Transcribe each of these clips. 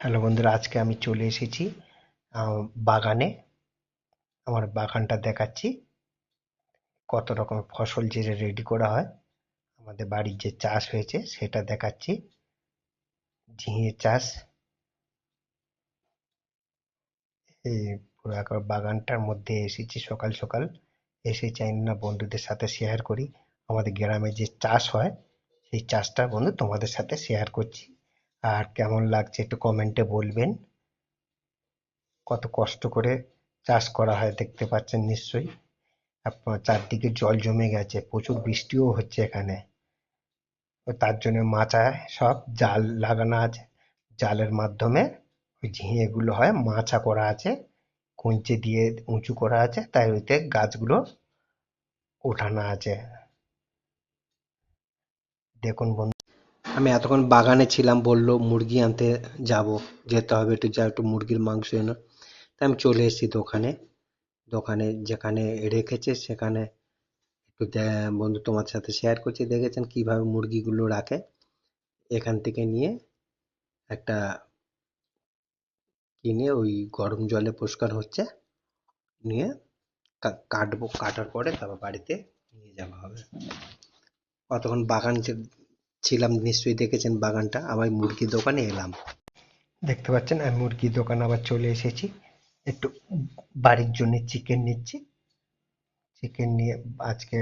Hello বন্ধুরা, আজকে আমি চলে এসেছি বাগানে। আমার বাগানটা দেখাচ্ছি, কত রকম ফসল যে রেডি করা হয়। আমাদের বাড়ির যে চাষ হয়েছে, সেটা দেখাচ্ছি। ঝিঙে চাষ। এই পুরো বাগানটার মধ্যে এসেছি সকাল সকাল। এসে চাই না বন্ধুদের সাথে শেয়ার করি। আমাদের গ্রামে যে চাষ হয়, সেই চাষটা বন্ধু তোমাদের সাথে শেয়ার করছি। আর কেমন লাগছে একটু কমেন্টে বলবেন। কত কষ্ট করে চাষ করা হয় দেখতে পাচ্ছেন নিশ্চয়ই। আপনার চারদিকে জল জমে গেছে, প্রচুর বৃষ্টিও হচ্ছে এখানে। তার জন্য মাচায় সব জাল লাগানো আছে। জালের মাধ্যমে ওই ঝিঙেগুলো হয়, মাছা করা আছে, কঞ্চি দিয়ে উঁচু করা আছে, তাই ওইতে গাছগুলো ওঠানো আছে। দেখুন বন্ধু আমি এতক্ষণ বাগানে ছিলাম, বলল, মুরগি আনতে যাব, যেতে হবে একটু, যা একটু মুরগির মাংস এনো। তাই আমি চলে এসেছি দোকানে। দোকানে যেখানে রেখেছে, সেখানে একটু বন্ধু তোমার সাথে শেয়ার করছি। দেখেছেন কীভাবে মুরগিগুলো রাখে? এখান থেকে নিয়ে একটা কিনে ওই গরম জলে পরিষ্কার হচ্ছে, নিয়ে কাটবো। কাটার পরে তারপর বাড়িতে নিয়ে যাওয়া হবে। কতক্ষণ বাগান ছিলাম, নিশ্চয়ই দেখেছেন বাগানটা, আবার মুরগির দোকানে এলাম। দেখতে পাচ্ছেন, আমি মুরগির দোকানে আবার চলে এসেছি। একটু বাড়ির জন্য চিকেন নিচ্ছি। চিকেন নিয়ে আজকে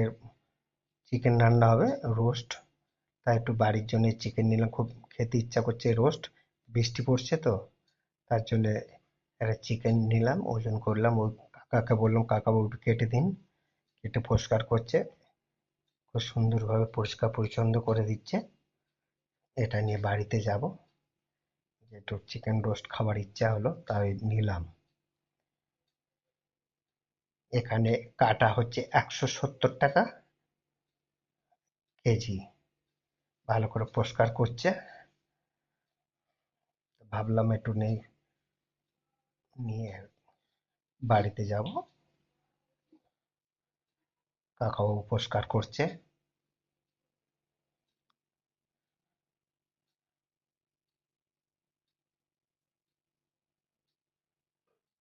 চিকেন রান্না হবে রোস্ট তাই একটু বাড়ির জন্য চিকেন নিলাম। খুব খেতে ইচ্ছা করছে রোস্ট বৃষ্টি পড়ছে তো, তার জন্য একটা চিকেন নিলাম, ওজন করলাম। ওই কাকাকে বললাম, কাকা একটু কেটে দিন। কেটে পরিষ্কার করছে। খুব সুন্দরভাবে পরিষ্কার পরিচ্ছন্ন করে দিচ্ছে। এটা নিয়ে বাড়িতে যাব। একটু চিকেন রোস্ট খাবার ইচ্ছা হলো, তাই নিলাম। এখানে কাটা হচ্ছে একশো সত্তর টাকা কেজি। ভালো করে পরিষ্কার করছে। ভাবলাম একটু নেই, নিয়ে বাড়িতে যাব। কাকাবাবু পরিষ্কার করছে।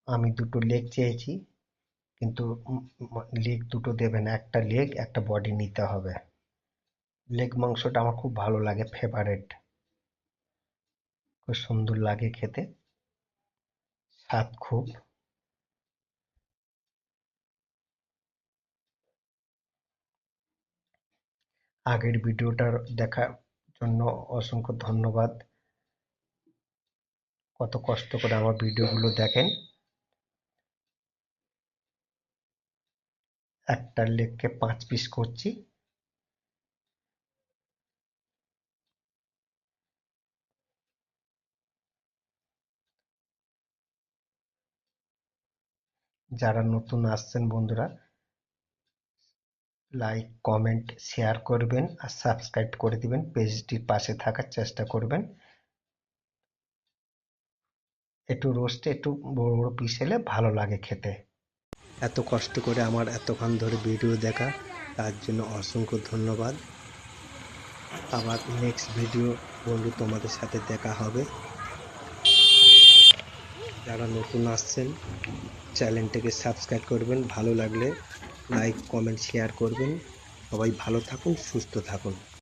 আমি দুটো লেগ চেয়েছি, কিন্তু লেগ দুটো দেবে না, একটা লেগ একটা বডি নিতে হবে। লেগ মাংসটা আমার খুব ভালো লাগে ফেভারেট খুব সুন্দর লাগে খেতে। স্বাদ খুব। আগের ভিডিওটার দেখার জন্য অসংখ্য ধন্যবাদ। কত কষ্ট করে আমার ভিডিওগুলো দেখেন। একটা লেগকে পাঁচ পিস করছি। যারা নতুন আসছেন বন্ধুরা লাইক কমেন্ট শেয়ার করবেন আর সাবস্ক্রাইব করে দিবেন। পেজটির পাশে থাকার চেষ্টা করবেন। একটু রোস্টে একটু বড় বড় পিস এলে ভালো লাগে খেতে। এত কষ্ট করে আমার এতক্ষণ ধরে ভিডিও দেখা, তার জন্য অসংখ্য ধন্যবাদ। আবার নেক্সট ভিডিও বন্ধু তোমাদের সাথে দেখা হবে। যারা নতুন আসছেন, চ্যানেলটাকে সাবস্ক্রাইব করবেন, ভালো লাগলে লাইক কমেন্ট শেয়ার করবেন। সবাই ভালো থাকুন, সুস্থ থাকুন।